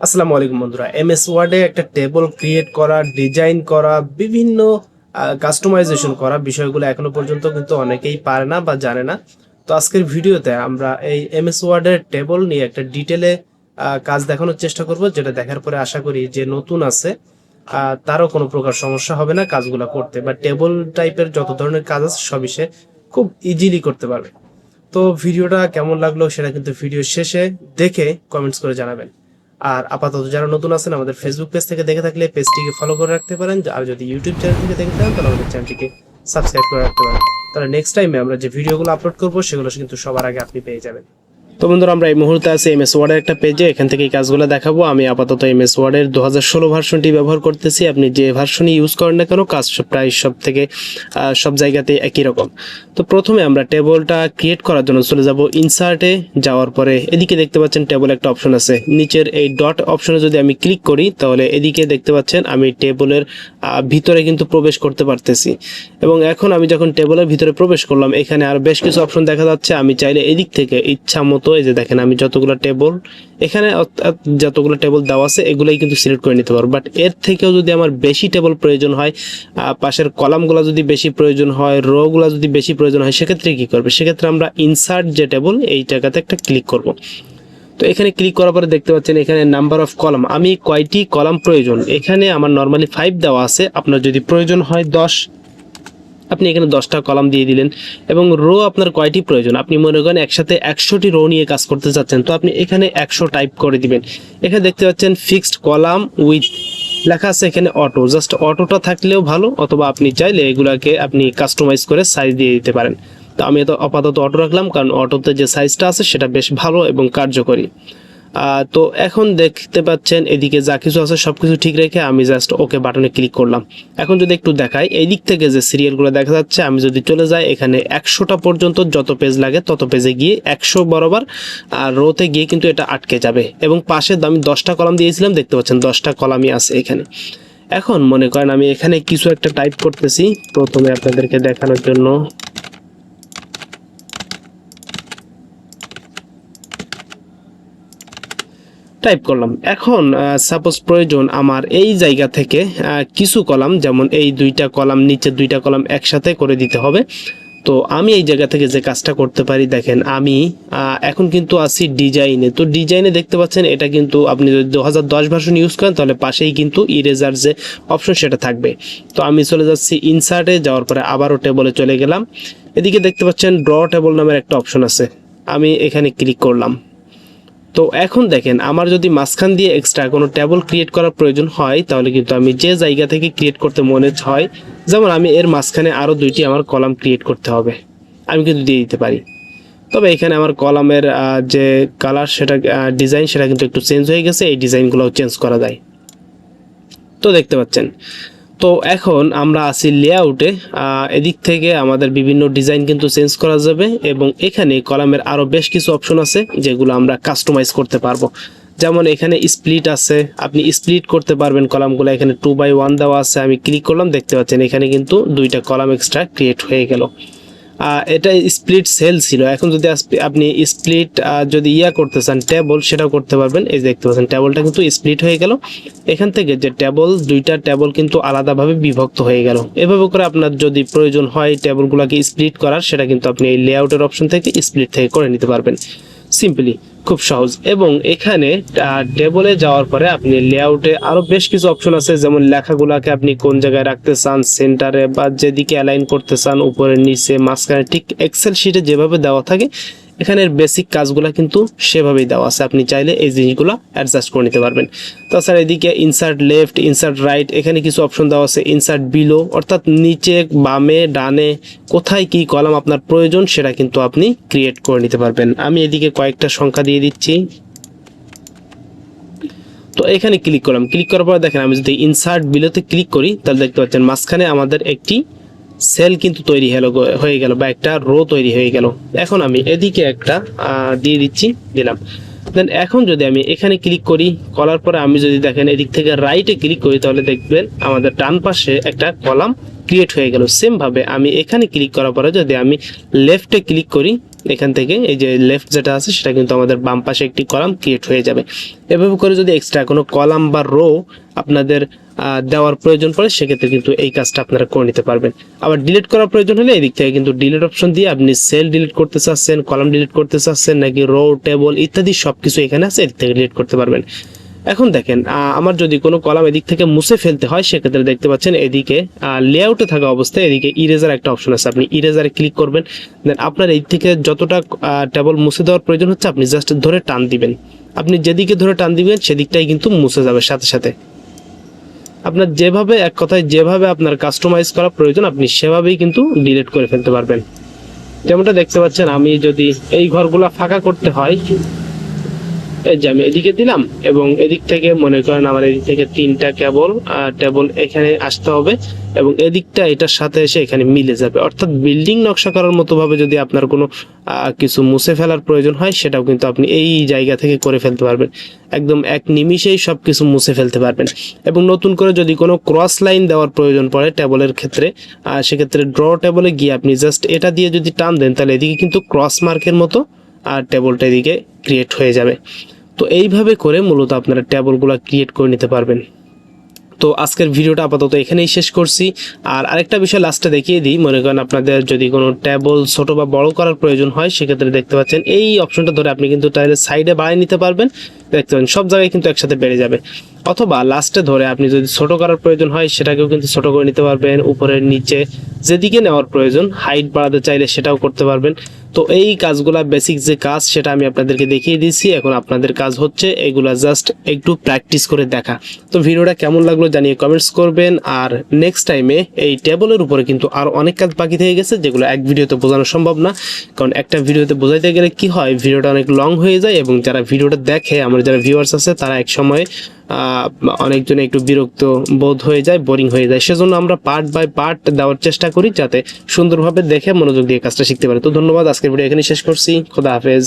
আসসালামু আলাইকুম বন্ধুরা এম এস ওয়ার্ডে একটা টেবল ক্রিয়েট করা ডিজাইন করা, বিভিন্ন কাস্টমাইজেশন করা বিষয়গুলো এখনও পর্যন্ত কিন্তু অনেকেই পারে না বা জানে না। তো আজকের ভিডিওতে আমরা এই এম এস ওয়ার্ডের টেবল নিয়ে একটা ডিটেলে কাজ দেখানোর চেষ্টা করব, যেটা দেখার পরে আশা করি যে নতুন আছে তারও কোনো প্রকার সমস্যা হবে না কাজগুলো করতে, বা টেবল টাইপের যত ধরনের কাজ আছে সবই সে খুব ইজিলি করতে পারবে। তো ভিডিওটা কেমন লাগল সেটা কিন্তু ভিডিও শেষে দেখে কমেন্টস করে জানাবেন। আর আপাতত যারা নতুন আছেন, আমাদের ফেসবুক পেজ থেকে দেখে থাকলে পেজটিকে ফলো করে রাখতে পারেন। আর যদি ইউটিউব চ্যানেল থেকে দেখে থাকেন, তাহলে আমাদের চ্যানেলটিকে সাবস্ক্রাইব করে রাখতে পারেন। তাহলে নেক্সট টাইমে আমরা যে ভিডিওগুলো আপলোড করব, সেগুলো কিন্তু সবার আগে আপনি পেয়ে যাবেন। তো বন্ধুরা, আমরা এই মুহূর্তে আছি এম এস ওয়ার্ডের একটা পেজে এখান থেকে এই কাজগুলো দেখাবো। আমি আপাতত এম এস ওয়ার্ডের দু হাজার ষোলো ভার্সনটি ব্যবহার করতেছি। আপনি যে ভার্সনই ইউজ করেন না কেন, কাজ প্রায় সব থেকে সব জায়গাতে একই রকম। তো প্রথমে আমরা টেবলটা ক্রিয়েট করার জন্য চলে যাব ইনসার্টে যাওয়ার পরে এদিকে দেখতে পাচ্ছেন টেবল একটা অপশন আছে। নিচের এই ডট অপশনে যদি আমি ক্লিক করি, তাহলে এদিকে দেখতে পাচ্ছেন আমি টেবলের ভিতরে কিন্তু প্রবেশ করতে পারতেছি। এবং এখন আমি যখন টেবলের ভিতরে প্রবেশ করলাম, এখানে আর বেশ কিছু অপশন দেখা যাচ্ছে। আমি চাইলে এদিক থেকে ইচ্ছা মতো এই যে দেখেন, আমি যতগুলো টেবল এখানে যতগুলো টেবল দেওয়া আছে, এগুলাই কিন্তু সিলেক্ট করে নিতে পারব। বাট এর থেকেও যদি আমার বেশি টেবল প্রয়োজন হয় পাশের কলামগুলো যদি বেশি প্রয়োজন হয় রোগুলো যদি বেশি প্রয়োজন হয়, সেক্ষেত্রে কি করবে? সেক্ষেত্রে আমরা ইনসার্ট যে টেবল এই জায়গাতে একটা ক্লিক করব। তো এখানে ক্লিক করার পরে দেখতে পাচ্ছেন এখানে নাম্বার অফ কলাম আমি কয়টি কলাম প্রয়োজন? এখানে আমার নর্মালি ফাইভ দেওয়া আছে। আপনার যদি প্রয়োজন হয় দশ আপনি এখানে দশটা কলাম দিয়ে দিলেন এবং রো আপনার কয়টি প্রয়োজন? আপনি মনে করেন একসাথে একশোটি রো নিয়ে কাজ করতে চাচ্ছেন, তো আপনি এখানে একশো টাইপ করে দিবেন। এখানে দেখতে পাচ্ছেন ফিক্সড কলাম উইথ লেখা আছে এখানে অটো জাস্ট অটোটা থাকলেও ভালো, অথবা আপনি চাইলে এগুলাকে আপনি কাস্টমাইজ করে সাইজ দিয়ে দিতে পারেন। তো আমি তো আপাতত অটো রাখলাম, কারণ অটোতে যে সাইজটা আছে সেটা বেশ ভালো এবং কার্যকরী। তো এখন দেখতে পাচ্ছেন, এদিকে যা কিছু আছে সব কিছু ঠিক রেখে আমি জাস্ট ওকে বাটনে ক্লিক করলাম। এখন যদি একটু দেখাই এই দিক থেকে যে সিরিয়ালগুলো দেখা যাচ্ছে, আমি যদি চলে যাই, এখানে একশোটা পর্যন্ত যত পেজ লাগে তত পেজে গিয়ে একশো বরাবর আর রোতে গিয়ে কিন্তু এটা আটকে যাবে। এবং পাশে আমি দশটা কলাম দিয়েছিলাম, দেখতে পাচ্ছেন দশটা কলামই আছে এখানে। এখন মনে করেন আমি এখানে কিছু একটা টাইপ করতেছি। প্রথমে আপনাদেরকে দেখানোর জন্য টাইপ করলাম। এখন সাপোজ প্রয়োজন আমার এই জায়গা থেকে কিছু কলাম, যেমন এই দুইটা কলাম নিচে দুইটা কলাম একসাথে করে দিতে হবে। তো আমি এই জায়গা থেকে যে কাজটা করতে পারি, দেখেন আমি এখন কিন্তু আছি ডিজাইনে তো ডিজাইনে দেখতে পাচ্ছেন, এটা কিন্তু আপনি যদি দু হাজার দশ ভার্সন ইউজ করেন, তাহলে পাশেই কিন্তু ইরেজার যে অপশন সেটা থাকবে। তো আমি চলে যাচ্ছি ইনসার্টে যাওয়ার পরে আবারও টেবলে চলে গেলাম। এদিকে দেখতে পাচ্ছেন ড্র টেবল নামের একটা অপশন আছে। আমি এখানে ক্লিক করলাম। তো এখন দেখেন, আমার যদি মাঝখান দিয়ে এক্সট্রা কোনো টেবল ক্রিয়েট করার প্রয়োজন হয়, তাহলে কিন্তু আমি যে জায়গা থেকে ক্রিয়েট করতে মনে হয়, যেমন আমি এর মাঝখানে আরও দুইটি আমার কলাম ক্রিয়েট করতে হবে, আমি কিন্তু দিয়ে দিতে পারি। তবে এখানে আমার কলামের যে কালার সেটা ডিজাইন সেটা কিন্তু একটু চেঞ্জ হয়ে গেছে, এই ডিজাইনগুলোও চেঞ্জ করা যায়। তো দেখতে পাচ্ছেন তো এখন আমরা আছি লেআউটে এদিক থেকে আমাদের বিভিন্ন ডিজাইন কিন্তু চেঞ্জ করা যাবে এবং এখানে কলামের আরও বেশ কিছু অপশন আছে যেগুলো আমরা কাস্টমাইজ করতে পারব। যেমন এখানে স্প্লিট আছে, আপনি স্প্লিট করতে পারবেন কলামগুলো, এখানে টু বাই ওয়ান দেওয়া আছে, আমি ক্লিক করলাম, দেখতে পাচ্ছেন এখানে কিন্তু দুইটা কলাম এক্সট্রা ক্রিয়েট হয়ে গেল। এটা স্প্লিট সেল ছিল। এখন যদি আপনি স্প্লিট যদি ইয়া করতে চান টেবল সেটাও করতে পারবেন। এই দেখতে পাচ্ছেন টেবলটা কিন্তু স্প্লিট হয়ে গেল। এখান থেকে যে টেবল দুইটা টেবল কিন্তু আলাদাভাবে বিভক্ত হয়ে গেল। এভাবে করে আপনার যদি প্রয়োজন হয় টেবলগুলোকে স্প্লিট করার, সেটা কিন্তু আপনি এই লেআউটের অপশন থেকে স্প্লিট থেকে করে নিতে পারবেন। সিম্পলি খুব সহজ। এবং এখানে টেবলে যাওয়ার পরে আপনি লেআউটে আরও বেশ কিছু অপশন আছে, যেমন লেখাগুলাকে আপনি কোন জায়গায় রাখতে চান সেন্টারে বা যেদিকে অ্যালাইন করতে চান, উপরে, নিচে, মাঝখানে, ঠিক এক্সেল শিটে যেভাবে দেওয়া থাকে এখানের বেসিক কাজগুলো কিন্তু সেভাবেই দেওয়া আছে। আপনি চাইলে এই জিনিসগুলো অ্যাডজাস্ট করে নিতে পারবেন। তাছাড়া এদিকে ইনসার্ট লেফট ইনসার্ট রাইট এখানে কিছু অপশন দেওয়া আছে। ইনসার্ট বিলো অর্থাৎ নিচে, বামে, ডানে, কোথায় কি কলাম আপনার প্রয়োজন সেটা কিন্তু আপনি ক্রিয়েট করে নিতে পারবেন। আমি এদিকে কয়েকটা সংখ্যা দিয়ে দিচ্ছি। তো এখানে ক্লিক করলাম। ক্লিক করার পর দেখেন আমি যদি ইনসার্ট বিলোতে ক্লিক করি, তাহলে দেখতে পাচ্ছেন মাঝখানে আমাদের একটি সেল কিন্তু তৈরি হলো, হয়ে গেল বা একটা রো তৈরি হয়ে গেল। এখন আমি এদিকে একটা দিয়ে দিচ্ছি, দিলাম। দেন এখন যদি আমি এখানে ক্লিক করি, করার পরে আমি যদি দেখেন এদিক থেকে রাইটে ক্লিক করি, তাহলে দেখবেন আমাদের ডান পাশে একটা কলাম ক্রিয়েট হয়ে গেল। সেমভাবে আমি এখানে ক্লিক করার পরে যদি আমি লেফটে ক্লিক করি এখান থেকে এই যে লেফট যেটা আছে, সেটা কিন্তু আমাদের বাম পাশে একটি কলাম ক্রিয়েট হয়ে যাবে। এভাবে করে যদি এক্সট্রা কোনো কলাম বা রো আপনাদের দেওয়ার প্রয়োজন পড়ে, সেক্ষেত্রে কিন্তু এই কাজটা আপনারা করে নিতে পারবেন। আবার ডিলিট করার প্রয়োজন হলে এদিক থেকে কিন্তু ডিলিট অপশন দিয়ে আপনি সেল ডিলিট করতে চাচ্ছেন কলাম ডিলিট করতে চাচ্ছেন, নাকি রো টেবল ইত্যাদি সবকিছু এখানে আছে, এদিক থেকে ডিলিট করতে পারবেন। এখন দেখেন আমার যদি কোনো কলাম এদিক থেকে মুছে ফেলতে হয়, সেক্ষেত্রে দেখতে পাচ্ছেন এদিকে লেআউটে থাকা অবস্থায় এদিকে ইরেজার একটা অপশন আছে। আপনি ইরেজারে ক্লিক করবেন দেন আপনার এই থেকে যতটা টেবল মুছে দেওয়ার প্রয়োজন হচ্ছে, আপনি জাস্ট ধরে টান দিবেন। আপনি যেদিকে ধরে টান দিবেন, সেদিকটাই কিন্তু মুছে যাবে সাথে সাথে। আপনার যেভাবে, এক কথায় যেভাবে আপনার কাস্টমাইজ করা প্রয়োজন, আপনি সেভাবেই কিন্তু ডিলিট করে ফেলতে পারবেন। যেমনটা দেখতে পাচ্ছেন, আমি যদি এই ঘরগুলা ফাঁকা করতে হয় এই যে আমি এদিকে দিলাম এবং এদিক থেকে মনে করেন আমার এদিক থেকে তিনটা কেবল টেবল এখানে আসতে হবে এবং এদিকটা এটার সাথে এসে এখানে মিলে যাবে। অর্থাৎ বিল্ডিং নকশা করার মতো ভাবে যদি আপনার কোনো কিছু মুছে ফেলার প্রয়োজন হয়, সেটাও কিন্তু আপনি এই জায়গা থেকে করে ফেলতে পারবেন। একদম এক নিমিষেই সব কিছু মুছে ফেলতে পারবেন। এবং নতুন করে যদি কোনো ক্রস লাইন দেওয়ার প্রয়োজন পড়ে টেবলের ক্ষেত্রে সেক্ষেত্রে ড্র টেবলে গিয়ে আপনি জাস্ট এটা দিয়ে যদি টান দেন, তাহলে এদিকে কিন্তু ক্রস মার্কের মতো আর টেবলটা এদিকে ক্রিয়েট হয়ে যাবে। তো এইভাবে করে মূলত আপনারা টেবলগুলো ক্রিয়েট করে নিতে পারবেন। তো আজকের ভিডিওটা আপাতত এখানেই শেষ করছি। আর আরেকটা বিষয় লাস্টে দেখিয়ে দিই। মনে করেন আপনাদের যদি কোনো ট্যাবল ছোটো বা বড় করার প্রয়োজন হয়, সেক্ষেত্রে দেখতে পাচ্ছেন এই অপশনটা ধরে আপনি কিন্তু তাহলে সাইডে বাড়িয়ে নিতে পারবেন। দেখতে পাবেন সব জায়গায় কিন্তু একসাথে বেড়ে যাবে। অথবা লাস্টে ধরে আপনি যদি ছোট করার প্রয়োজন হয়, সেটাকেও কিন্তু ছোট করে নিতে পারবেন। উপরের নিচে যেদিকে নেওয়ার প্রয়োজন হাইট বাড়াতে চাইলে সেটাও করতে পারবেন। তো এই কাজগুলা বেসিক যে কাজ, সেটা আমি আপনাদেরকে দেখিয়ে দিচ্ছি এখন আপনাদের কাজ হচ্ছে এগুলা জাস্ট একটু প্র্যাকটিস করে দেখা। তো ভিডিওটা কেমন লাগল জানিয়ে কমেন্টস করবেন। আর নেক্সট টাইমে এই টেবলের উপরে কিন্তু আরও অনেক কাজ বাকি থেকে গেছে, যেগুলো এক ভিডিওতে বোঝানো সম্ভব না। কারণ একটা ভিডিওতে বোঝাইতে গেলে কি হয়, ভিডিওটা অনেক লং হয়ে যায় এবং যারা ভিডিওটা দেখে, আমার যারা ভিউয়ার্স আছে, তারা এক সময় অনেকজনে একটু বিরক্ত বোধ হয়ে যায় বোরিং হয়ে যায়। সেজন্য আমরা পার্ট বাই পার্ট দেওয়ার চেষ্টা করি যাতে সুন্দরভাবে দেখে মনোযোগ দিয়ে কাজটা শিখতে পারে। তো ধন্যবাদ, আজকের ভিডিও এখানে শেষ করছি। খোদা হাফেজ।